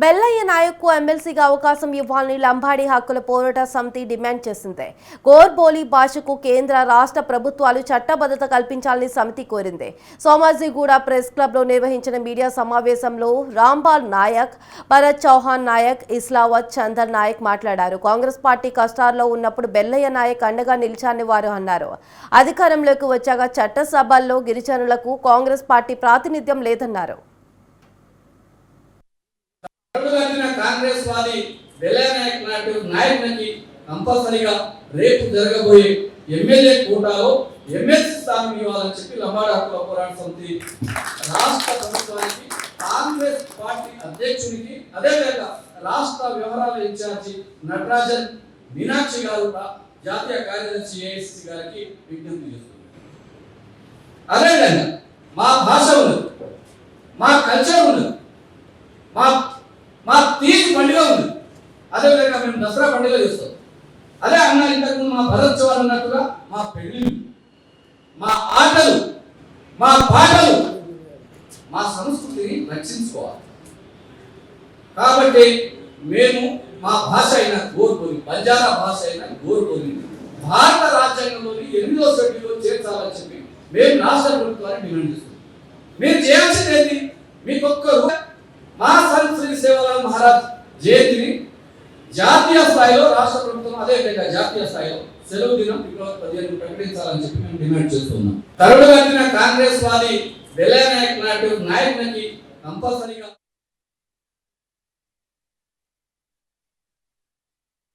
బెల్లయ్య నాయక్కు ఎమ్మెల్సీగా అవకాశం ఇవ్వాలని లంబాడి హక్కుల పోరాట సమితి డిమాండ్ చేసింది. గోర్బోలి భాషకు కేంద్ర రాష్ట్ర ప్రభుత్వాలు చట్టబద్ధత కల్పించాలని సమితి కోరింది. సోమాజిగూడ ప్రెస్ క్లబ్లో నిర్వహించిన మీడియా సమావేశంలో రాంబాల్ నాయక్ భరత్ చౌహాన్ నాయక్ ఇస్లావత్ చందర్ నాయక్ మాట్లాడారు. కాంగ్రెస్ పార్టీ కష్టాల్లో ఉన్నప్పుడు బెల్లయ్య నాయక్ అండగా నిలిచారని వారు అన్నారు. అధికారంలోకి వచ్చాక చట్టసభల్లో గిరిజనులకు కాంగ్రెస్ పార్టీ ప్రాతినిధ్యం లేదన్నారు. కాంగ్రెస్ వాది వెల్లనాయక్ నాటి నాయకునికి కంపల్సరిగా రేపు జరగబోయే ఎమ్మెల్యే కోటాలో ఎమ్మెల్సీ స్థానం ఇవ్వాలని చెప్పి లంబాడ హక్కుల పోరాట సమితి రాష్ట్ర ప్రభుత్వానికి కాంగ్రెస్ పార్టీ అధ్యక్షునికి అదేవిధంగా రాష్ట్ర వ్యవహారాల ఇన్ఛార్జి నటరాజన్ మీనాక్షి గారు జాతీయ కార్యదర్శి ఏఎస్సీ గారికి విజ్ఞప్తి చేస్తున్నారు. అదేవిధంగా మా భాష ఉన్నది మా కల్చర్ ఉన్నది మా పండుగ ఉంది. అదేవిధంగా మేము దసరా పండుగ చేస్తాం. అదే అన్న ఇంతకు మా భరోత్సవాలు చౌహాన్ అన్నట్టుగా మా పెళ్ళి మా ఆటలు మా పాటలు మా సంస్కృతిని రక్షించుకోవాలి. కాబట్టి మేము మా భాష అయిన గోర్కొని బంజారా భాష అయిన గోర్కొని భారత రాజ్యాంగంలోని ఎనిమిదో షెడ్యూల్లో చేర్చాలని చెప్పి మేము రాష్ట్ర ప్రభుత్వాన్ని డిమాండ్ చేస్తున్నాం. మీరు చేయాల్సింది ఏంటి? మీకు ఒక్క మా సంస్కృతి సేవల మహారాజ్ జాతీయ స్థాయిలో రాష్ట్ర ప్రభుత్వం అదే విధంగా జాతీయ స్థాయిలో సెలవు దినం ఫిబ్రవరి పదిహేను ప్రకటించాలని చెప్పి మేము డిమాండ్ చేస్తున్నాం. తరుడు కాంగ్రెస్ వాది వెలయ నాయక్ నాటి నాయకునికి కంపల్సరీగా